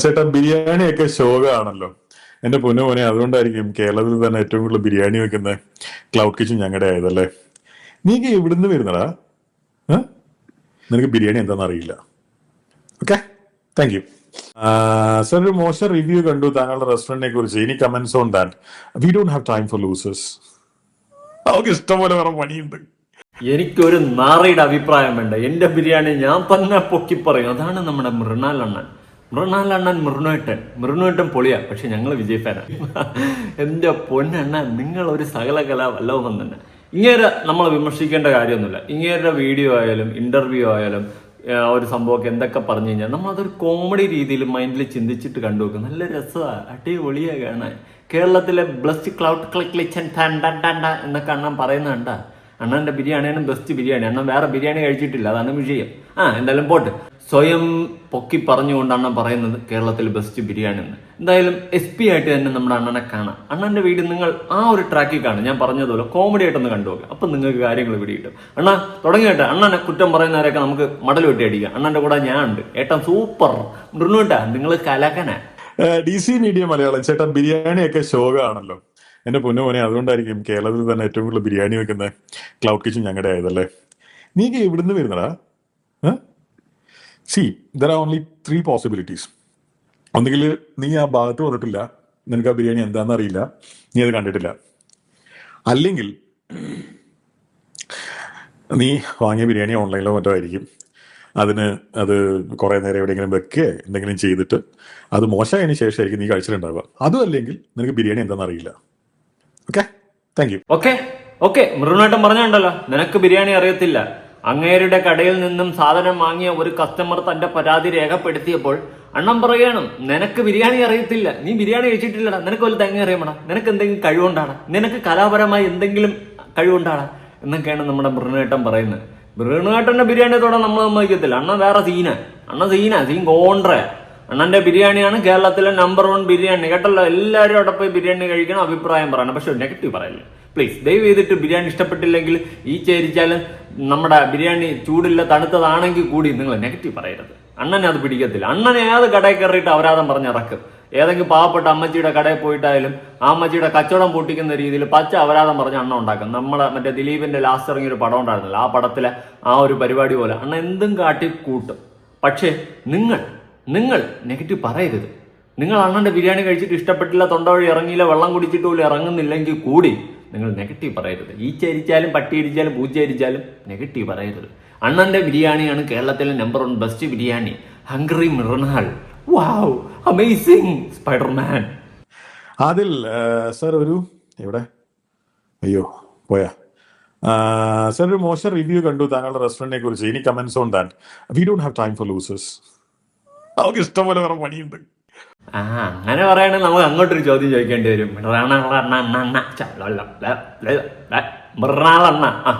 ചേട്ടാ ബിരിയാണിയൊക്കെ ശോകമാണല്ലോ എന്റെ പൊന്നു മോനെ അതുകൊണ്ടായിരിക്കും കേരളത്തിൽ തന്നെ ഏറ്റവും കൂടുതൽ ബിരിയാണി വെക്കുന്ന ക്ലൗഡ് കിച്ചൺ ഞങ്ങളുടെ ആയതല്ലേ? നീക്ക് എവിടുന്ന് വരുന്നടാ? നിനക്ക് ബിരിയാണി എന്താണെന്ന് അറിയില്ല. ഓക്കെ? Thank U. സർ ഒരു മോശം റിവ്യൂ കണ്ടു താങ്കളുടെ റെസ്റ്റോറന്റിനെ കുറിച്ച്. ഇനി comments on that we don't have time for losers അവർക്ക് ഇഷ്ടംപോലെ വേറെ പണിയുണ്ട്. എനിക്കൊരു നാറയുടെ അഭിപ്രായം വേണ്ട. എന്റെ ബിരിയാണി ഞാൻ തന്നെ പൊക്കി പറയും. അതാണ് നമ്മുടെ മൃണാൽ അണ്ണൻ മൃണുവേട്ടൻ. മൃണുവേട്ടൻ പൊളിയാ പക്ഷെ ഞങ്ങൾ വിജയ് ഫാനാണ് എന്റെ പൊന്നെണ്ണ നിങ്ങൾ ഒരു സകല കല തന്നെ. ഇങ്ങേരെ നമ്മൾ വിമർശിക്കേണ്ട കാര്യമൊന്നുമില്ല. ഇങ്ങേരുടെ വീഡിയോ ആയാലും ഇന്റർവ്യൂ ആയാലും ഒരു സംഭവമൊക്കെ എന്തൊക്കെ പറഞ്ഞു കഴിഞ്ഞാൽ നമ്മൾ അതൊരു കോമഡി രീതിയിൽ മൈൻഡിൽ ചിന്തിച്ചിട്ട് കണ്ടു വെക്കും. നല്ല രസമാണ് അടിപൊളിയാ കാണാൻ. കേരളത്തിലെ ബ്ലസ്റ്റ് ക്ലൗഡ് ക്ലിക്ലിച്ചൻ എന്നൊക്കെ അണ്ണൻ പറയുന്ന കണ്ട? അണ്ണന്റെ ബിരിയാണിയാണ് ബെസ്റ്റ് ബിരിയാണി. അണ്ണൻ വേറെ ബിരിയാണി കഴിച്ചിട്ടില്ല അതാണ് വിഷയം. ആ എന്തായാലും പോട്ട്. സ്വയം പൊക്കി പറഞ്ഞുകൊണ്ടാണ് പറയുന്നത് കേരളത്തിൽ ബെസ്റ്റ് ബിരിയാണി എന്ന്. എന്തായാലും എസ് പി ആയിട്ട് തന്നെ നമ്മുടെ അണ്ണനെ കാണാം. അണ്ണന്റെ വീട് നിങ്ങൾ ആ ഒരു ട്രാക്കിൽ കാണും. ഞാൻ പറഞ്ഞതുപോലെ കോമഡി ആയിട്ടൊന്ന് കണ്ടുപോകാം അപ്പം നിങ്ങൾക്ക് കാര്യങ്ങൾ പിടികിട്ടും അണ്ണാ തുടങ്ങിയിട്ട് അണ്ണനെ കുറ്റം പറയുന്നവരൊക്കെ നമുക്ക് മടൽ വെട്ടി അടിക്കാം. അണ്ണന്റെ കൂടെ ഞാൻ ഉണ്ട്. ഏട്ടൻ സൂപ്പർ. മൃണുട്ടാ നിങ്ങൾ കലക്കനാ ഡി സി മീഡിയ മലയാളം ചേട്ടാ ബിരിയാണി ഒക്കെ ശോകമാണല്ലോ എന്റെ പൊന്നു മോനെ അതുകൊണ്ടായിരിക്കും കേരളത്തിൽ തന്നെ ഏറ്റവും കൂടുതൽ ബിരിയാണി വെക്കുന്ന ക്ലൗഡ് കിച്ചൺ ഞങ്ങളുടെ ആയതല്ലേ? നീക്ക് ഇവിടുന്ന് വരുന്നടാ. See there are only three possibilities ഒന്നുകിൽ നീ ആ ഭാഗത്ത് വന്നിട്ടില്ല. നിനക്ക് ആ ബിരിയാണി എന്താണെന്ന് അറിയില്ല. നീ അത് കണ്ടിട്ടില്ല. അല്ലെങ്കിൽ നീ വാങ്ങിയ ബിരിയാണി ഓൺലൈനിലോ മറ്റോ ആയിരിക്കും. അതിന് അത് കുറേ നേരം എവിടെയെങ്കിലും വെക്കുക എന്തെങ്കിലും ചെയ്തിട്ട് അത് മോശമായതിനു ശേഷമായിരിക്കും നീ കഴിച്ചിട്ടുണ്ടാവുക. അതും അല്ലെങ്കിൽ നിനക്ക് ബിരിയാണി എന്താണെന്ന് അറിയില്ല. Okay thank you okay okay മൃണുവേട്ടൻ പറഞ്ഞുണ്ടല്ലോ നിനക്ക് ബിരിയാണി അറിയത്തില്ല. അങ്ങേരുടെ കടയിൽ നിന്നും സാധനം വാങ്ങിയ ഒരു കസ്റ്റമർ തന്റെ പരാതി രേഖപ്പെടുത്തിയപ്പോൾ അണ്ണം പറയണം നിനക്ക് ബിരിയാണി അറിയത്തില്ല. നീ ബിരിയാണി കഴിച്ചിട്ടില്ലടാ. നിനക്ക് വല്ല തേങ്ങ അറിയണടാ നിനക്ക് എന്തെങ്കിലും കഴിവുണ്ടാണ് നിനക്ക് കലാപരമായി എന്തെങ്കിലും കഴിവുണ്ടാണ് എന്നൊക്കെയാണ് നമ്മുടെ മൃണേട്ടൻ പറയുന്നത്. മൃണേട്ടന്റെ ബിരിയാണി തൊടാൻ നമ്മൾ സമ്മതിക്കത്തില്ല. അണ്ണൻ വേറെ സീന അണ്ണൻ സീന സീൻ കോൺട്ര അണ്ണന്റെ ബിരിയാണിയാണ് കേരളത്തിലെ നമ്പർ വൺ ബിരിയാണി. കേട്ടല്ലോ? എല്ലാവരും അവിടെ പോയി ബിരിയാണി കഴിക്കണം അഭിപ്രായം പറയണം. പക്ഷെ നെഗറ്റീവ് പറയല്ലേ? പ്ലീസ് ദയവ് ചെയ്തിട്ട് ബിരിയാണി ഇഷ്ടപ്പെട്ടില്ലെങ്കിൽ ഈ ചേരിച്ചാലും നമ്മുടെ ബിരിയാണി ചൂടില്ല തണുത്തതാണെങ്കിൽ കൂടി നിങ്ങൾ നെഗറ്റീവ് പറയരുത്. അണ്ണനെ അത് പിടിക്കത്തില്ല. അണ്ണനെ ഏത് കടയിൽ കയറിയിട്ട് അപരാധം പറഞ്ഞിറക്കും ഏതെങ്കിലും പാവപ്പെട്ട അമ്മച്ചിയുടെ കടയിൽ പോയിട്ടായാലും ആ അമ്മച്ചിയുടെ കച്ചവടം പൊട്ടിക്കുന്ന രീതിയിൽ പച്ച അപരാധം പറഞ്ഞ് അണ്ണ ഉണ്ടാക്കും. നമ്മളെ മറ്റേ ദിലീപിന്റെ ലാസ്റ്റ് ഇറങ്ങിയ ഒരു പടം ഉണ്ടായിരുന്നില്ല ആ പടത്തിലെ ആ ഒരു പരിപാടി പോലെ. അണ്ണ എന്തും കാട്ടി കൂട്ടും പക്ഷേ നിങ്ങൾ നിങ്ങൾ നെഗറ്റീവ് പറയരുത്. നിങ്ങൾ അണ്ണന്റെ ബിരിയാണി കഴിച്ചിട്ട് ഇഷ്ടപ്പെട്ടില്ല തൊണ്ട വഴി ഇറങ്ങിയില്ല വെള്ളം കുടിച്ചിട്ട് ഇറങ്ങുന്നില്ലെങ്കിൽ കൂടി നിങ്ങൾ നെഗറ്റീവ് പറയരുത്. ഈ ചരിച്ചാലും പട്ടി അരിച്ചാലും പൂച്ച അരിച്ചാലും നെഗറ്റീവ് പറയരുത്. അണ്ണന്റെ ബിരിയാണിയാണ് കേരളത്തിലെ number one best biryani. Hungry Mrinal wow amazing Spiderman അതിൽ സർ ഒരു എവിടെ? അയ്യോ പോയാ. സർ ഒരു മോശം റിവ്യൂ കണ്ടു താങ്കളുടെ റെസ്റ്റോറന്റിനെ കുറിച്ച്. ഇനി comments on that we don't have time for losers അവർക്ക് ഇഷ്ടംപോലെ വേറെ പണിയുണ്ട്. ആ അങ്ങനെ പറയുകയാണെങ്കിൽ നമുക്ക് അങ്ങോട്ടൊരു ചോദ്യം ചോദിക്കേണ്ടി വരും. മൃണാളണ്ണ ആ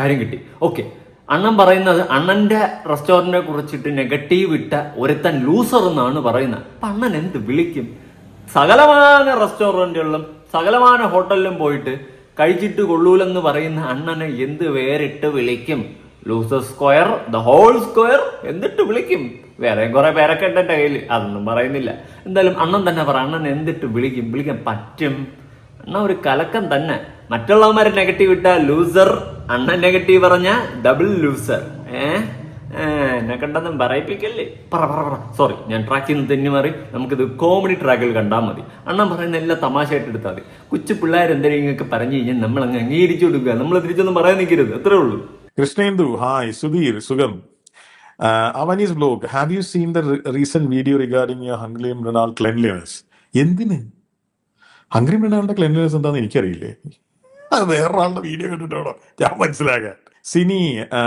കാര്യം കിട്ടി. ഓക്കെ. അണ്ണൻ പറയുന്നത് അണ്ണന്റെ റെസ്റ്റോറന്റിനെ കുറിച്ചിട്ട് നെഗറ്റീവ് ഇട്ട ഒരുത്തൻ ലൂസർ എന്നാണ് പറയുന്നത്. അപ്പൊ അണ്ണൻ എന്ത് വിളിക്കും? സകലമാന റെസ്റ്റോറന്റുകളിലും സകലമാന ഹോട്ടലിലും പോയിട്ട് കഴിച്ചിട്ട് കൊള്ളൂലെന്ന് പറയുന്ന അണ്ണനെ എന്ത് വേറിട്ട് വിളിക്കും? Loser square the whole square എന്നിട്ട് വിളിക്കും. വേറെ കുറെ പേരൊക്കെ ഉണ്ട് എന്റെ കയ്യിൽ അതൊന്നും പറയുന്നില്ല. എന്തായാലും അണ്ണൻ തന്നെ പറ അണ്ണൻ എന്തിട്ട് വിളിക്കും? വിളിക്കാൻ പറ്റും. അണ്ണ ഒരു കലക്കം തന്നെ. മറ്റുള്ളവന്മാർ നെഗറ്റീവ് ഇട്ട ലൂസർ അണ്ണൻ നെഗറ്റീവ് പറഞ്ഞ ഡബിൾ ലൂസർ ഏ? എന്നെ കണ്ടൊന്നും പറയിപ്പിക്കല്ലേ? പറ പറ പറ. സോറി ഞാൻ ട്രാക്കിൽ നിന്ന് തെന്നി മാറി നമുക്കിത് കോമഡി ട്രാക്കിൽ കണ്ടാൽ മതി. അണ്ണൻ പറയുന്ന എല്ലാം തമാശയായിട്ട് എടുത്താൽ മതി. കൊച്ചു പിള്ളേർ എന്തെങ്കിലും പറഞ്ഞു കഴിഞ്ഞാൽ നമ്മൾ അങ്ങ് അംഗീകരിച്ചു കൊടുക്കുക. നമ്മൾ തിരിച്ചൊന്നും പറയാൻ നിൽക്കരുത്. അത്രേ ഉള്ളൂ. കൃഷ്ണേന്ദു ഹായ് സുധീർ സുഖം Avani's blog have you seen the recent video regarding your ഹംഗ്ലിയും Mrinal cleanliness എന്തിന്? ഹംഗ്രി മൃണാളിന്റെ ക്ലെൻലിനെസ് എന്താണെന്ന് എനിക്കറിയില്ലേ. അത് വേറൊരാളുടെ വീഡിയോ കണ്ടിട്ടാണോ? ഞാൻ മനസ്സിലാകാൻ സിനി ആ,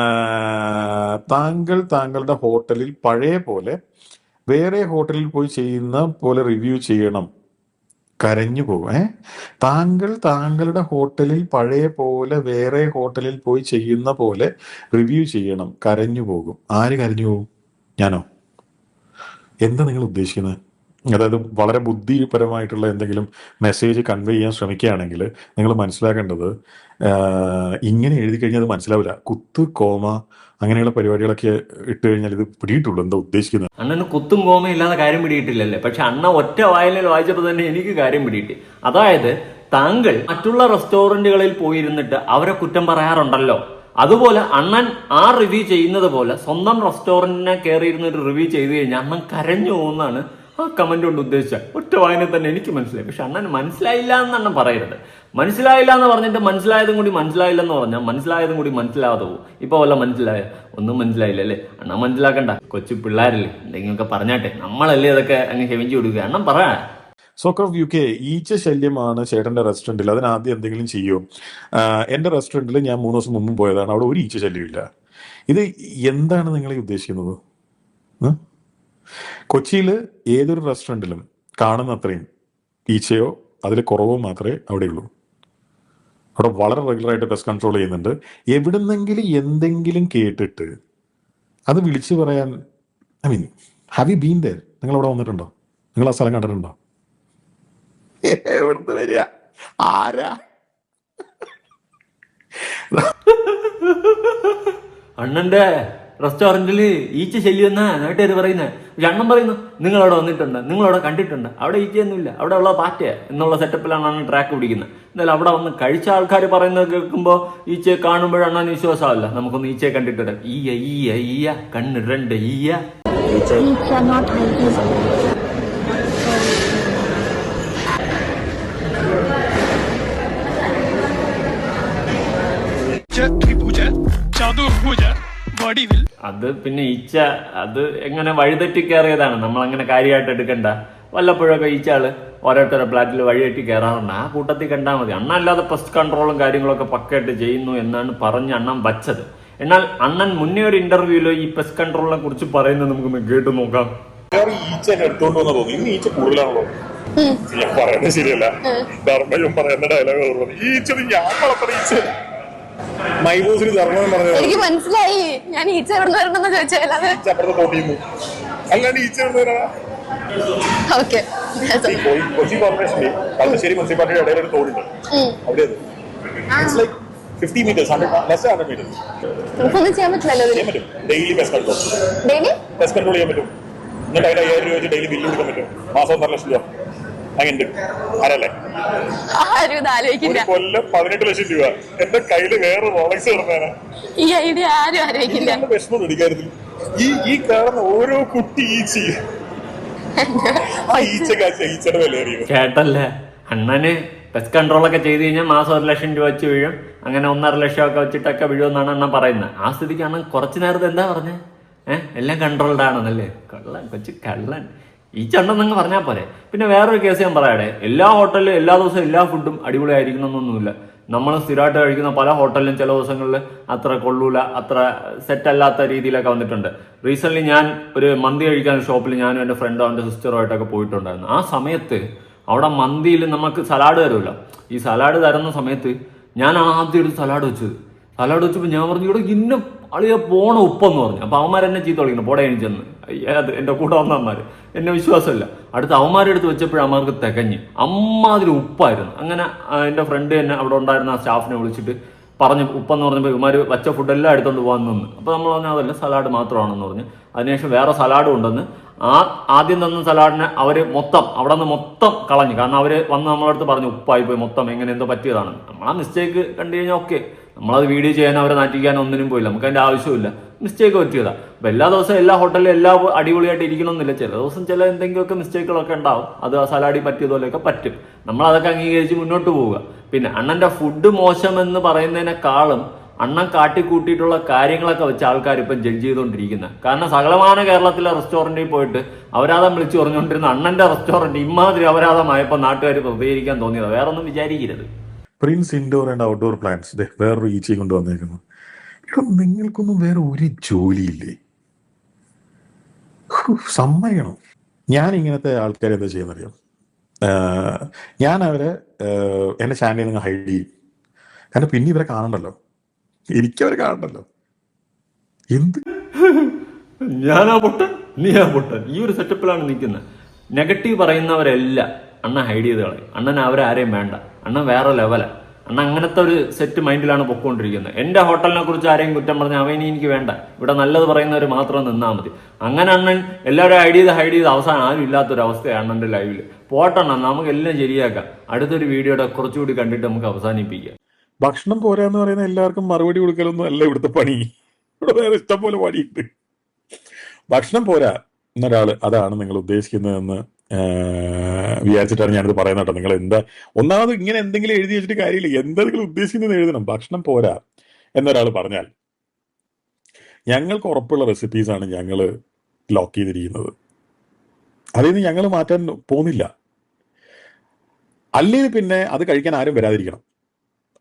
താങ്കൾ താങ്കളുടെ ഹോട്ടലിൽ പഴയ പോലെ വേറെ ഹോട്ടലിൽ പോയി ചെയ്യുന്ന പോലെ റിവ്യൂ ചെയ്യണം. കരഞ്ഞു പോകും. ഏ? താങ്കൾ താങ്കളുടെ ഹോട്ടലിൽ പഴയ പോലെ വേറെ ഹോട്ടലിൽ പോയി ചെയ്യുന്ന പോലെ റിവ്യൂ ചെയ്യണം. കരഞ്ഞു പോകും. ആര് കരഞ്ഞു പോകും? ഞാനോ? എന്താ നിങ്ങൾ ഉദ്ദേശിക്കുന്നത്? അതായത് വളരെ ബുദ്ധിപരമായിട്ടുള്ള എന്തെങ്കിലും മെസ്സേജ് കൺവേ ചെയ്യാൻ ശ്രമിക്കുകയാണെങ്കിൽ നിങ്ങൾ മനസ്സിലാക്കേണ്ടത് ഇങ്ങനെ എഴുതി കഴിഞ്ഞാൽ അത് മനസ്സിലാവില്ല. കുത്ത് കോമ അങ്ങനെയുള്ള പരിപാടികളൊക്കെ ഇട്ട് കഴിഞ്ഞാൽ ഇത് പിടിയിട്ടുള്ളൂ. എന്താ ഉദ്ദേശിക്കുന്നത്? അണ്ണന് കുത്തും കോമ ഇല്ലാതെ കാര്യം പിടിയിട്ടില്ലല്ലേ? പക്ഷെ അണ്ണ ഒറ്റ വായനയിൽ വായിച്ചപ്പോൾ തന്നെ എനിക്ക് കാര്യം പിടിയിട്ട്. അതായത് താങ്കൾ മറ്റുള്ള റെസ്റ്റോറന്റുകളിൽ പോയിരുന്നിട്ട് അവരെ കുറ്റം പറയാറുണ്ടല്ലോ. അതുപോലെ അണ്ണൻ ആ റിവ്യൂ ചെയ്യുന്നത് പോലെ സ്വന്തം റെസ്റ്റോറന്റിനെ കയറിയിരുന്ന ഒരു റിവ്യൂ ചെയ്തു കഴിഞ്ഞാൽ അണ്ണൻ കരഞ്ഞു പോകുന്നതാണ് ആ കമന്റ് കൊണ്ട് ഉദ്ദേശിച്ച ഒറ്റ വായന തന്നെ എനിക്ക് മനസ്സിലായി. പക്ഷെ അണ്ണൻ മനസ്സിലായില്ല എന്ന് പറയരുത്. മനസ്സിലായില്ല എന്ന് പറഞ്ഞിട്ട് മനസ്സിലായതും കൂടി മനസ്സിലായില്ല എന്ന് പറഞ്ഞാൽ മനസ്സിലായതും കൂടി മനസ്സിലാവാതെ പോകും ഇപ്പൊ വല്ല മനസ്സിലായ? ഒന്നും മനസ്സിലായില്ല അല്ലേ? അണ്ണൻ മനസ്സിലാക്കണ്ട. കൊച്ചു പിള്ളേരല്ലേ. എന്തെങ്കിലുമൊക്കെ പറഞ്ഞാട്ടെ. നമ്മളല്ലേ അതൊക്കെ അങ്ങ് ക്ഷമിച്ചു കൊടുക്കുക. അണ്ണൻ പറ. സോക്കർ ഓഫ് യു കെ ഈച്ച ശല്യമാണ് ചേട്ടന്റെ റെസ്റ്റോറന്റിൽ അതിനാദ്യം എന്തെങ്കിലും ചെയ്യോ? എന്റെ റെസ്റ്റോറന്റിൽ ഞാൻ മൂന്ന് ദിവസം മുമ്പ് പോയതാണ്. അവിടെ ഒരു ഈച്ച ശല്യമില്ല ഇത് എന്താണ് നിങ്ങൾ ഉദ്ദേശിക്കുന്നത്? കൊച്ചിയിൽ ഏതൊരു റെസ്റ്റോറന്റിലും കാണുന്ന അത്രയും ഈച്ചയോ അതിൽ കുറവോ മാത്രമേ അവിടെ ഉള്ളൂ അവിടെ വളരെ റെഗുലറായിട്ട് പെസ്റ്റ് കൺട്രോൾ ചെയ്യുന്നുണ്ട്. എവിടുന്നെങ്കിലും എന്തെങ്കിലും കേട്ടിട്ട് അത് വിളിച്ചു പറയാൻ I mean have you been there നിങ്ങൾ അവിടെ വന്നിട്ടുണ്ടോ? നിങ്ങൾ ആ സ്ഥലം കണ്ടിട്ടുണ്ടോ? എവിടുന്ന് വരിക? ആരാ? അണ്ണന്റെ റെസ്റ്റോറന്റിൽ ഈച്ച ശല്യം എന്നാ നാട്ടുകാർ പറയുന്നത് പക്ഷെ അണ്ണൻ പറയുന്നു നിങ്ങൾ അവിടെ വന്നിട്ടുണ്ട് നിങ്ങൾ അവിടെ കണ്ടിട്ടുണ്ട്. അവിടെ ഈച്ചയൊന്നുമില്ല അവിടെ ഉള്ള പാറ്റയാ. എന്നുള്ള സെറ്റപ്പിലാണ് അണ്ണൻ ട്രാക്ക് പിടിക്കുന്നത്. എന്നാലും അവിടെ വന്ന് കഴിച്ച ആൾക്കാർ പറയുന്നത് കേൾക്കുമ്പോൾ ഈച്ചയെ കാണുമ്പോൾ അണ്ണൻ വിശ്വാസമല്ല നമുക്കൊന്ന് ഈച്ചയെ കണ്ടിട്ടുണ്ട് ഈയ ഈയ ഈയ കണ്ണിരണ്ട് ഈയ വടിവിൽ അത് പിന്നെ ഈച്ച അത് എങ്ങനെ വഴിതെറ്റി കയറിയതാണ്. നമ്മൾ അങ്ങനെ കാര്യമായിട്ട് എടുക്കണ്ട. വല്ലപ്പോഴൊക്കെ ഈച്ചാൾ ഓരോരുത്തരുടെ ഫ്ലാറ്റിൽ വഴിതെറ്റി കയറാറുണ്ട്. ആ കൂട്ടത്തിൽ കണ്ടാൽ മതി. അണ്ണ അല്ലാതെ പെസ്റ്റ് കൺട്രോളും കാര്യങ്ങളൊക്കെ പക്കയായിട്ട് ചെയ്യുന്നു എന്നാണ് പറഞ്ഞ് അണ്ണൻ വച്ചത്. എന്നാൽ അണ്ണൻ മുന്നേ ഒരു ഇന്റർവ്യൂവിൽ ഈ പെസ്റ്റ് കൺട്രോളിനെ കുറിച്ച് പറയുന്നത് നമുക്ക് കേട്ട് നോക്കാം. വേറെ ഈച്ച എടുത്തോണ്ട് വന്ന തോന്നി ഇന്ന് ഈച്ച കൂടുതലാണല്ലോ. ഞാൻ പറയുന്നത് ശരിയല്ല. ധർമ്മയും പറയുന്ന ഡയലോഗ് ഈച്ചത് ഞാൻ വളർത്തണ ഈച്ച മൈബൂസിന് ധർമ്മം എനിക്ക് മനസ്സിലായി. ഞാൻ ഈച്ച എവിടെ വരണമെന്ന് ചോദിച്ചാൽ ഈച്ച അപ്പുറത്തെ തോട്ടിന്നു അല്ലാണ്ട് ഈച്ച എവിടുന്ന് ഓക്കെ. ഈ കൊ- കൊച്ചി കോർപ്പറേഷനിൽ കളമശ്ശേരി മുനിസിപ്പാലിറ്റിയുടെ ഇടയിൽ ഒരു തോടുണ്ട്. അവിടെ അത്. It's like fifty metres hundred less hundred metres നമുക്കൊന്നും ചെയ്യാൻ പറ്റില്ലല്ലോ ചെയ്യാൻ പറ്റും. Daily bus control daily control ചെയ്യാൻ പറ്റും. എന്നിട്ട് അതിന് അയ്യായിരം രൂപ വെച്ച് ഡെയിലി ബില്ല് കൊടുക്കാൻ പറ്റും. മാസം ഒന്നര ലക്ഷം രൂപ. അങ്ങനെ ആരല്ലേ? ആരും ആലോചിക്കില്ല. ഒരു കൊല്ലം പതിനെട്ട് ലക്ഷം രൂപ. എന്റെ കയ്യിൽ വേറെ റോളക്സ് കിടന്നേനെ. ഈ ഐഡിയ ആരും ആലോചിക്കില്ല. വിഷമം ഇടിക്കാര്യത്തിൽ ഈ ഈ കാണുന്ന ഓരോ കുട്ടി ഈച്ച. ആ ഈച്ച കാച്ച ഈച്ചയുടെ വില അറിയുന്നത് കേട്ടല്ലേ? അണ്ണന് പെസ്റ്റ് കൺട്രോളൊക്കെ ചെയ്ത് കഴിഞ്ഞാൽ മാസം ഒരു ലക്ഷം രൂപ വെച്ച് വീഴും. അങ്ങനെ ഒന്നര ലക്ഷം ഒക്കെ വെച്ചിട്ടൊക്കെ വീഴുമെന്നാണ് അണ്ണൻ പറയുന്നത്. ആ സ്ഥിതിക്ക് അണ്ണൻ കുറച്ച് നേരത്തെ എന്താ പറഞ്ഞേ? ഏഹ് എല്ലാം കൺട്രോൾഡ് ആണെന്നല്ലേ? കള്ളൻ കൊച്ചു കള്ളൻ. ഈ ചണ്ടെന്നങ്ങ് പറഞ്ഞാൽ പോരെ. പിന്നെ വേറൊരു കേസ് ഞാൻ പറയട്ടെ എല്ലാ ഹോട്ടലിലും എല്ലാ ദിവസവും എല്ലാ ഫുഡും അടിപൊളിയായിരിക്കണമെന്നൊന്നുമില്ല നമ്മൾ സ്ഥിരമായിട്ട് കഴിക്കുന്ന പല ഹോട്ടലിലും ചില ദിവസങ്ങളിൽ അത്ര കൊള്ളൂല അത്ര സെറ്റ് അല്ലാത്ത രീതിയിലൊക്കെ വന്നിട്ടുണ്ട്. റീസെന്റ് ഞാൻ ഒരു മന്തി കഴിക്കാൻ ഷോപ്പിൽ ഞാനും എന്റെ ഫ്രണ്ടോ എന്റെ സിസ്റ്ററോ ആയിട്ടൊക്കെ പോയിട്ടുണ്ടായിരുന്നു. ആ സമയത്ത് അവിടെ മന്തിയിൽ നമുക്ക് സലാഡ് തരുമല്ലോ ഈ സലാഡ് തരുന്ന സമയത്ത് ഞാൻ ആദ്യം ഒരു സലാഡ് വെച്ചത് സലാഡ് വെച്ചപ്പോൾ ഞാൻ പറഞ്ഞു ഇവിടെ ഇന്ന അളിയ പോണ ഉപ്പെന്ന് പറഞ്ഞു. അപ്പൊ അവന്മാർ എന്നെ ചീത്ത വിളിക്കണം പോടെ എനിച്ചെന്ന് അത് എന്റെ കൂടെ വന്നവന്മാര് എന്നെ വിശ്വാസമില്ല. അടുത്ത അവന്മാരെടുത്ത് വെച്ചപ്പോഴും അവന്മാർക്ക് തികഞ്ഞ്. അമ്മാതിരി ഉപ്പായിരുന്നു. അങ്ങനെ എന്റെ ഫ്രണ്ട് തന്നെ അവിടെ ഉണ്ടായിരുന്ന ആ സ്റ്റാഫിനെ വിളിച്ചിട്ട് പറഞ്ഞു ഉപ്പെന്ന് പറഞ്ഞപ്പോൾ ഇവന്മാർ വച്ച ഫുഡെല്ലാം എടുത്തോണ്ട് പോകാൻ നിന്ന്. അപ്പോൾ നമ്മൾ പറഞ്ഞാൽ അതല്ല സലാഡ് മാത്രമാണെന്ന് പറഞ്ഞു. അതിനുശേഷം വേറെ സലാഡ് ഉണ്ടെന്ന് ആ ആദ്യം തന്ന സലാഡിനെ അവർ മൊത്തം അവിടെ നിന്ന് മൊത്തം കളഞ്ഞു. കാരണം അവർ വന്ന് നമ്മളടുത്ത് പറഞ്ഞു ഉപ്പായി പോയി മൊത്തം എങ്ങനെ എന്തോ പറ്റിയതാണ് നമ്മൾ ആ മിസ്റ്റേക്ക് കണ്ടു കഴിഞ്ഞാൽ ഓക്കെ നമ്മളത് വീഡിയോ ചെയ്യാൻ അവരെ നാറ്റിക്കാൻ ഒന്നിനും പോയില്ല. നമുക്ക് അതിന്റെ ആവശ്യമില്ല മിസ്റ്റേക്ക് പറ്റിയതാ. അപ്പോൾ എല്ലാ ദിവസവും എല്ലാ ഹോട്ടലിലും എല്ലാ അടിപൊളിയായിട്ട് ഇരിക്കണമെന്നില്ല. ചില ദിവസം ചില എന്തെങ്കിലുമൊക്കെ മിസ്റ്റേക്കുകളൊക്കെ ഉണ്ടാവും. അത് ആ സലാഡി പറ്റിയതുപോലെയൊക്കെ പറ്റും. നമ്മൾ അതൊക്കെ അംഗീകരിച്ച് മുന്നോട്ട് പോവുക. പിന്നെ അണ്ണന്റെ ഫുഡ് മോശമെന്ന് പറയുന്നതിനേക്കാളും അണ്ണൻ കാട്ടിക്കൂട്ടിയിട്ടുള്ള കാര്യങ്ങളൊക്കെ വെച്ച് ആൾക്കാർ ഇപ്പം ജഡ്ജ് ചെയ്തുകൊണ്ടിരിക്കുന്നത് കാരണം സകലമാന കേരളത്തിലെ റെസ്റ്റോറന്റിൽ പോയിട്ട് അവരാധം വിളിച്ചു പറഞ്ഞുകൊണ്ടിരുന്ന അണ്ണന്റെ റെസ്റ്റോറന്റ് ഇമാതിരി അപരാധമായപ്പോൾ നാട്ടുകാർ പ്രതികരിക്കാൻ തോന്നിയത്. വേറൊന്നും വിചാരിക്കരുത്. Prince indoor and outdoor plants വേറൊരു ഈച്ചയും കൊണ്ട് വന്നേക്കുന്നു. ഇവിടെ നിങ്ങൾക്കൊന്നും വേറെ ഒരു ജോലിയില്ലേ? സമ്മതിക്കണം. ഞാൻ ഇങ്ങനത്തെ ആൾക്കാരെ എന്താ ചെയ്യുന്നറിയാം? ഞാൻ അവരെ എന്റെ ചാനലിൽ നിന്ന് ഹൈഡ് ചെയ്യും. കാരണം പിന്നെ ഇവരെ കാണണ്ടല്ലോ. എനിക്കവരെ കാണണ്ടല്ലോ. എന്ത്? ഞാനാ പൊട്ടൻ നീ ആ പൊട്ടൻ. ഈ ഒരു സെറ്റപ്പിലാണ് നിൽക്കുന്നത് നെഗറ്റീവ് പറയുന്നവരെല്ലാം അണ്ണ ഹൈഡ് ചെയ്ത് കളയും. അണ്ണൻ അവരാരെയും വേണ്ട. അണ്ണൻ വേറെ ലെവല അണ്ണൻ അങ്ങനത്തെ ഒരു സെറ്റ് മൈൻഡിലാണ് പൊക്കോണ്ടിരിക്കുന്നത് എന്റെ ഹോട്ടലിനെ കുറിച്ച് ആരെയും കുറ്റം പറഞ്ഞ അവനി എനിക്ക് വേണ്ട. ഇവിടെ നല്ലത് പറയുന്നവർ മാത്രം നിന്നാൽ മതി. അങ്ങനെ അണ്ണൻ എല്ലാവരും ഹൈഡ് ചെയ്ത് ഹൈഡ് ചെയ്ത് അവസാനം ആരും ഇല്ലാത്തൊരു അവസ്ഥയാണ് അണ്ണന്റെ ലൈവിൽ പോട്ടെണ്ണ നമുക്ക് എല്ലാം ശരിയാക്കാം. അടുത്തൊരു വീഡിയോയുടെ കുറച്ചുകൂടി കണ്ടിട്ട് നമുക്ക് അവസാനിപ്പിക്കാം. ഭക്ഷണം പോരാന്ന് പറയുന്ന എല്ലാവർക്കും മറുപടി കൊടുക്കലൊന്നും അല്ല ഇവിടുത്തെ പണി. ഇവിടെ വേറെ ഇഷ്ടം പോലെ പണിയുണ്ട്. ഭക്ഷണം പോരാ എന്നൊരാൾ അതാണ് നിങ്ങൾ ഉദ്ദേശിക്കുന്നതെന്ന് വിചാരിച്ചിട്ടാണ് ഞാനിത് പറയുന്നത് കേട്ടോ. നിങ്ങൾ എന്താ ഒന്നാമത് ഇങ്ങനെ എന്തെങ്കിലും എഴുതി വെച്ചിട്ട് കാര്യമില്ല. എന്തെങ്കിലും നിങ്ങൾ ഉദ്ദേശിക്കുന്നത് എഴുതണം. ഭക്ഷണം പോരാ എന്നൊരാൾ പറഞ്ഞാൽ ഞങ്ങൾക്ക് ഉറപ്പുള്ള റെസിപ്പീസാണ് ഞങ്ങൾ ലോക്ക് ചെയ്തിരിക്കുന്നത്. അതിൽ നിന്ന് ഞങ്ങൾ മാറ്റാൻ പോകുന്നില്ല. അല്ലെങ്കിൽ പിന്നെ അത് കഴിക്കാൻ ആരും വരാതിരിക്കണം.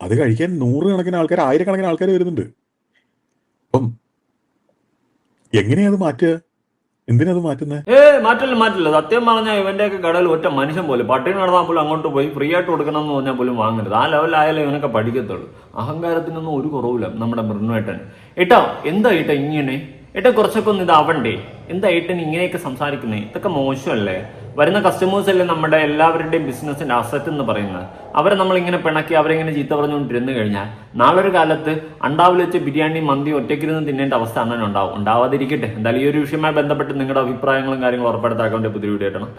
അത് കഴിക്കാൻ നൂറുകണക്കിന് ആൾക്കാർ ആയിരക്കണക്കിന് ആൾക്കാർ വരുന്നുണ്ട്. അപ്പം എങ്ങനെയാ അത് മാറ്റുക? എന്തിനാ അത് മാറ്റുന്നത് ഏ മാറ്റില്ല മാറ്റില്ല. സത്യം പറഞ്ഞാൽ ഇവന്റെയൊക്കെ കടയിൽ ഒറ്റ മനുഷ്യൻ പോലും പട്ടിണി നടന്നാൽ പോലും അങ്ങോട്ട് പോയി ഫ്രീ ആയിട്ട് കൊടുക്കണം എന്ന് പറഞ്ഞാൽ പോലും വാങ്ങരുത്. ആ ലെവലായാലും ഇവനൊക്കെ പഠിക്കത്തുള്ളൂ. അഹങ്കാരത്തിനൊന്നും ഒരു കുറവില്ല നമ്മുടെ മൃണുവേട്ടൻ ഏട്ടാ എന്താ ഏട്ടാ ഇങ്ങനെ? ഏട്ടാ കുറച്ചൊക്കെ ഒന്ന് ഇതാവണ്ടേ? എന്താ ഏട്ടൻ ഇങ്ങനെയൊക്കെ സംസാരിക്കുന്നേ? ഇതൊക്കെ മോശമല്ലേ? വരുന്ന കസ്റ്റമേഴ്സ് അല്ലേ നമ്മുടെ എല്ലാവരുടെയും ബിസിനസിന്റെ അസറ്റ് എന്ന് പറയുന്നത്? അവരെ നമ്മൾ ഇങ്ങനെ പിണക്കി അവരെ ഇങ്ങനെ ചീത്ത പറഞ്ഞുകൊണ്ടിരുന്നു കഴിഞ്ഞാൽ നാളൊരു കാലത്ത് അണ്ടാവിൽ വെച്ച് ബിരിയാണി മന്തി ഒറ്റയ്ക്കിരുന്ന് തിന്നേണ്ട അവസ്ഥ അങ്ങനെ ഉണ്ടാവും. ഉണ്ടാവാതിരിക്കട്ടെ. എന്തായാലും ഈ ഒരു വിഷയവുമായി ബന്ധപ്പെട്ട് നിങ്ങളുടെ അഭിപ്രായങ്ങളും കാര്യങ്ങളും ഉറപ്പെടുത്താക്കാൻ പുതിയ വീഡിയോ ആയിട്ടാണ്